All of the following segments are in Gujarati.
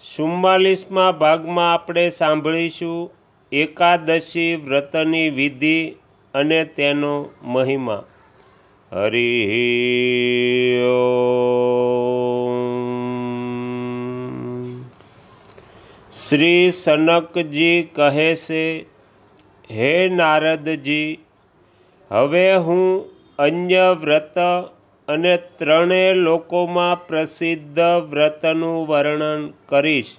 ચુમ્માલીસમાં ભાગમાં આપણે સાંભળીશું એકાદશી વ્રતની વિધિ અને તેનો મહિમા. હરિ શ્રી સનકજી કહે છે, હે નારદજી, હવે હું અન્ય વ્રત અને ત્રણેય લોકોમાં પ્રસિદ્ધ વ્રતનું વર્ણન કરીશ.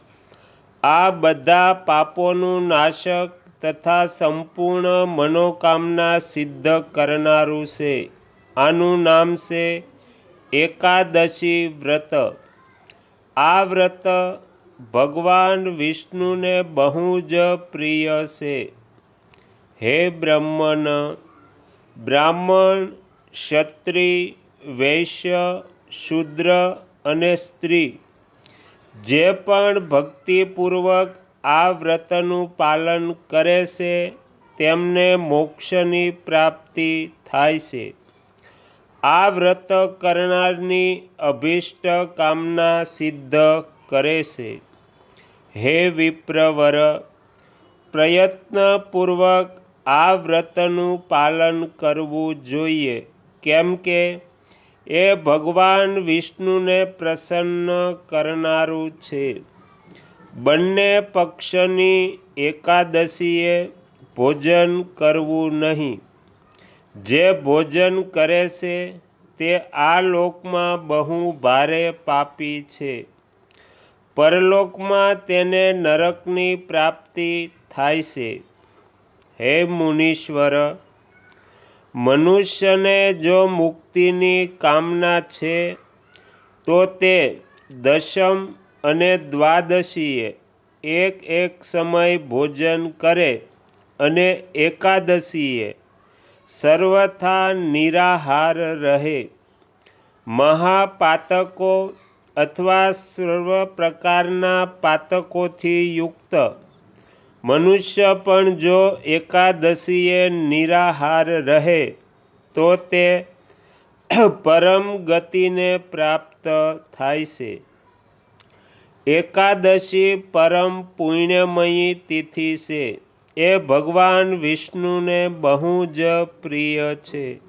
આ બધા પાપોનું નાશક તથા સંપૂર્ણ મનોકામના સિદ્ધ કરનારું છે. આનું નામ છે એકાદશી વ્રત. આ વ્રત ભગવાન વિષ્ણુને બહુ જ પ્રિય છે. હે બ્રહ્મન, બ્રાહ્મણ, ક્ષત્રિય વૈશ્ય, શૂદ્ર અને સ્ત્રી. જે પણ ભક્તિપૂર્વક આ વ્રતનું પાલન કરે છે, તેમને મોક્ષની પ્રાપ્તિ થાય છે. આ વ્રત કરનારની અભિષ્ટ કામના સિદ્ધ કરે છે. હે વિપ્રવર, પ્રયત્નપૂર્વક આ વ્રતનું પાલન કરવું જોઈએ. કેમ કે એ ભગવાન વિષ્ણુને પ્રસન્ન કરનારું છે. બંને પક્ષની એકાદશીએ ભોજન કરવું નહીં. જે ભોજન કરે છે, તે આ લોકમાં બહુ ભારે પાપી છે. પરલોકમાં તેને નરકની પ્રાપ્તિ થાય છે. હે મુનીશ્વર મનુષ્યને જો મુક્તિની કામના છે, તો તે દશમ અને દ્વાદશીએ એક એક સમય ભોજન કરે અને એકાદશીએ સર્વથા નિરાહાર રહે. મહાપાતકો અથવા સર્વ પ્રકારના પાતકોથી યુક્ત મનુષ્ય પણ જો એકાદશીએ નિરાહાર રહે, તો તે પરમ ગતિને પ્રાપ્ત થાય છે. એકાદશી પરમ પુણ્યમયી તિથિ છે. એ ભગવાન વિષ્ણુને બહુ જ પ્રિય છે.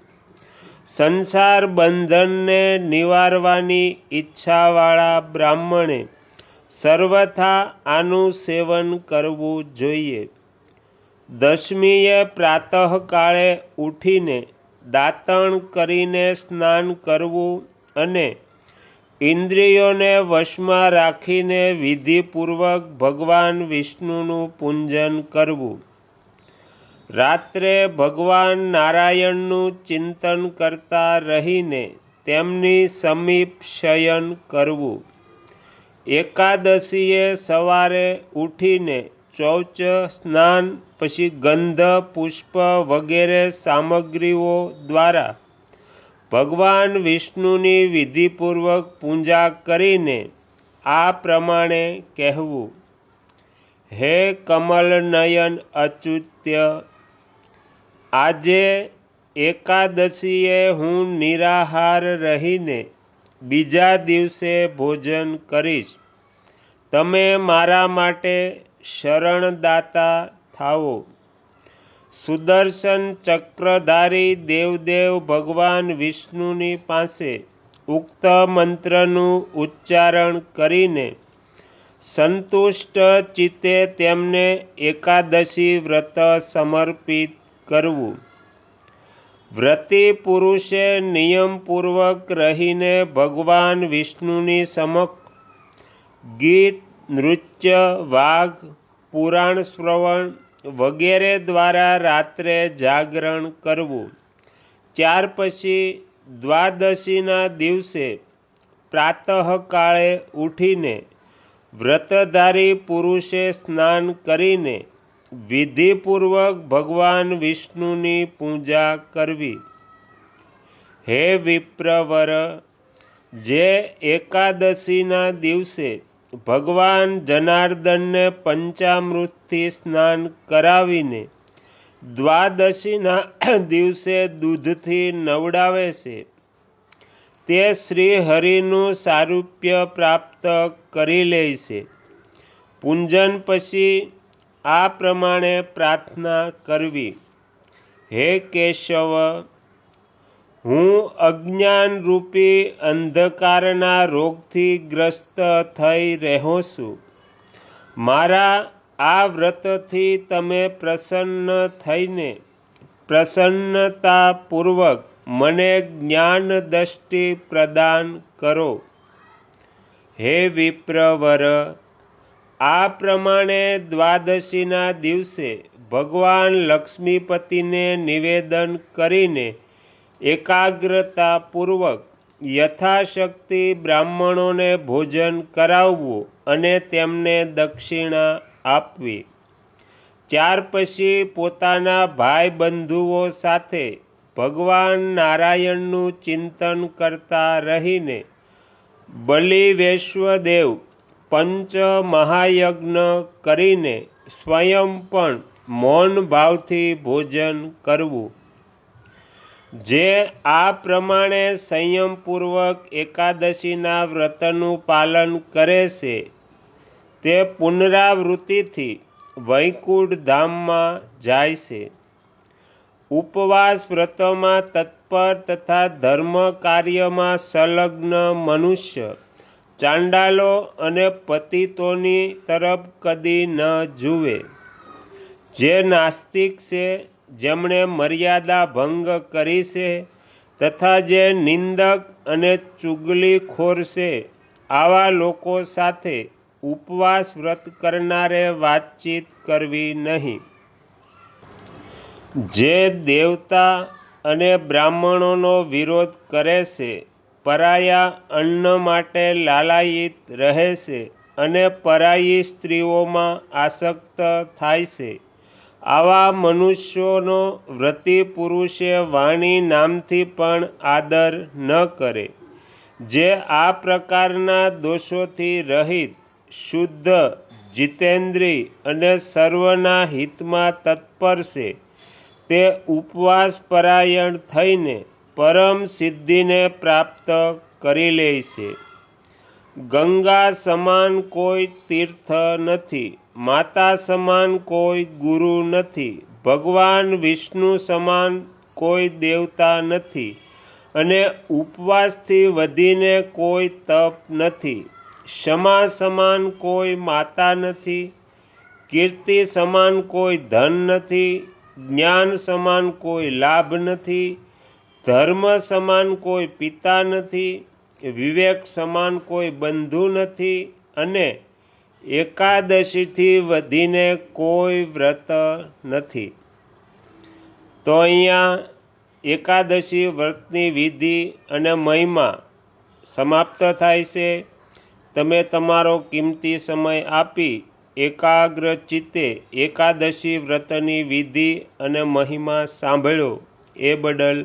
સંસાર બંધનને નિવારવાની ઈચ્છાવાળા બ્રાહ્મણે સર્વથા આનું સેવન કરવું જોઈએ. દશમીએ પ્રાતઃકાળે ઉઠીને દાંતણ કરીને સ્નાન કરવું અને ઇન્દ્રિયોને વશમાં રાખીને વિધિપૂર્વક ભગવાન વિષ્ણુનું પૂજન કરવું. રાત્રે ભગવાન નારાયણનું ચિંતન કરતા રહીને તેમની સમીપ શયન કરવું. એકાદશીએ સવારે ઉઠીને શૌચ, સ્નાન, પછી ગંધ, પુષ્પ વગેરે સામગ્રીઓ દ્વારા ભગવાન વિષ્ણુની વિધિપૂર્વક પૂજા કરીને આ પ્રમાણે કહેવું. હે કમલનયન અચ્યુત્ય, આજે એકાદશીએ હું નિરાહાર રહીને બીજા દિવસે ભોજન કરીશ. તમે મારા માટે શરણદાતા થાઓ. સુદર્શન ચક્રધારી દેવદેવ ભગવાન વિષ્ણુની પાસે ઉક્ત મંત્રનું ઉચ્ચારણ કરીને સંતુષ્ટ ચિત્તે તેમને એકાદશી વ્રત સમર્પિત કરવું. વ્રતી પુરુષે નિયમપૂર્વક રહીને ભગવાન વિષ્ણુની સમક્ષ ગીત, નૃત્ય, વાઘ, પુરાણ શ્રવણ વગેરે દ્વારા રાત્રે જાગરણ કરવું. ત્યાર પછી દ્વાદશીના દિવસે પ્રાતઃકાળે ઉઠીને વ્રતધારી પુરુષે સ્નાન કરીને વિધિપૂર્વક ભગવાન વિષ્ણુની પૂજા કરવી. હે વિપ્રવર, જે એકાદશીના દિવસે ભગવાન જનાર્દનને પંચામૃતથી સ્નાન કરાવીને દ્વાદશીના દિવસે દૂધથી નવડાવે છે, તે શ્રી હરિનું સારૂપ્ય પ્રાપ્ત કરી લે છે. પૂંજન પછી આ પ્રમાણે પ્રાર્થના કરવી. હે કેશવ, હું અજ્ઞાનરૂપી અંધકારના રોગથી ગ્રસ્ત થઈ રહ્યો છું. મારા આ વ્રતથી તમે પ્રસન્ન થઈને પ્રસન્નતાપૂર્વક મને જ્ઞાન દ્રષ્ટિ પ્રદાન કરો. હે વિપ્રવર આ પ્રમાણે દ્વાદશીના દિવસે ભગવાન લક્ષ્મીપતિને નિવેદન કરીને એકાગ્રતાપૂર્વક યથાશક્તિ બ્રાહ્મણોને ભોજન કરાવવું અને તેમને દક્ષિણા આપવી. ત્યાર પછી પોતાના ભાઈ બંધુઓ સાથે ભગવાન નારાયણનું ચિંતન કરતા રહીને બલિ વૈશ્વદેવ પંચ મહાયજ્ઞ કરીને સ્વયં પણ મૌન ભાવથી ભોજન કરવું. જે આ પ્રમાણે સંયમપૂર્વક એકાદશીના વ્રતનું પાલન કરે છે, તે પુનરાવૃત્તિથી વૈકુંઠ ધામમાં જાય છે. ઉપવાસ વ્રતોમાં તત્પર તથા ધર્મ કાર્યમાં સંલગ્ન મનુષ્ય ચાંડાલો અને પતિતોની તરફ કદી ન જુએ. જે નાસ્તિક છે, જેમણે મર્યાદા ભંગ કરી છે, તથા જે નિંદક અને ચુગલીખોર છે, આવા લોકો સાથે ઉપવાસ વ્રત કરનારે વાતચીત કરવી નહીં. જે દેવતા અને બ્રાહ્મણોનો વિરોધ કરે છે પરાયા અન્ન માટે લાલાયિત રહે છે અને પરાયી સ્ત્રીઓમાં આસક્ત થાય છે. આવા મનુષ્યોનો વ્રતિ પુરુષે વાણી નામથી પણ આદર ન કરે. જે આ પ્રકારના દોષોથી રહિત, શુદ્ધ જીતેન્દ્રી અને સર્વના હિતમાં તત્પર છે. તે ઉપવાસ પરાયણ થઈને પરમ સિદ્ધિને પ્રાપ્ત કરી લે છે. ગંગા સમાન કોઈ તીર્થ નથી, માતા સમાન કોઈ ગુરુ નથી, ભગવાન વિષ્ણુ સમાન કોઈ દેવતા નથી અને ઉપવાસથી વધીને કોઈ તપ નથી, ક્ષમા સમાન કોઈ માતા નથી, કીર્તિ સમાન કોઈ ધન નથી, જ્ઞાન સમાન કોઈ લાભ નથી ધર્મ સમાન કોઈ પિતા નથી, વિવેક સમાન કોઈ બંધુ નથી અને એકાદશીથી વધીને કોઈ વ્રત નથી. તો અહીંયા એકાદશી વ્રતની વિધિ અને મહિમા સમાપ્ત થાય છે. તમે તમારો કિંમતી સમય આપી એકાગ્ર ચિત્તે એકાદશી વ્રતની વિધિ અને મહિમા સાંભળ્યો એ બદલ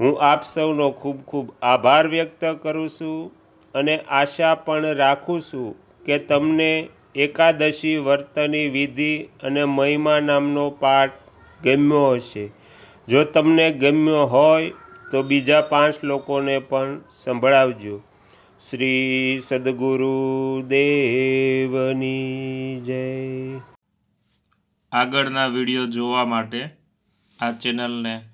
હું આપ સૌનો ખૂબ ખૂબ આભાર વ્યક્ત કરું છું અને આશા પણ રાખું છું કે તમને એકાદશી વર્તની વિધિ અને મહિમા નામનો પાઠ ગમ્યો હશે. જો તમને ગમ્યો હોય તો બીજા પાંચ લોકોને પણ સંભળાવજો. શ્રી સદગુરુ દેવની જય. આગળના વીડિયો જોવા માટે આ ચેનલને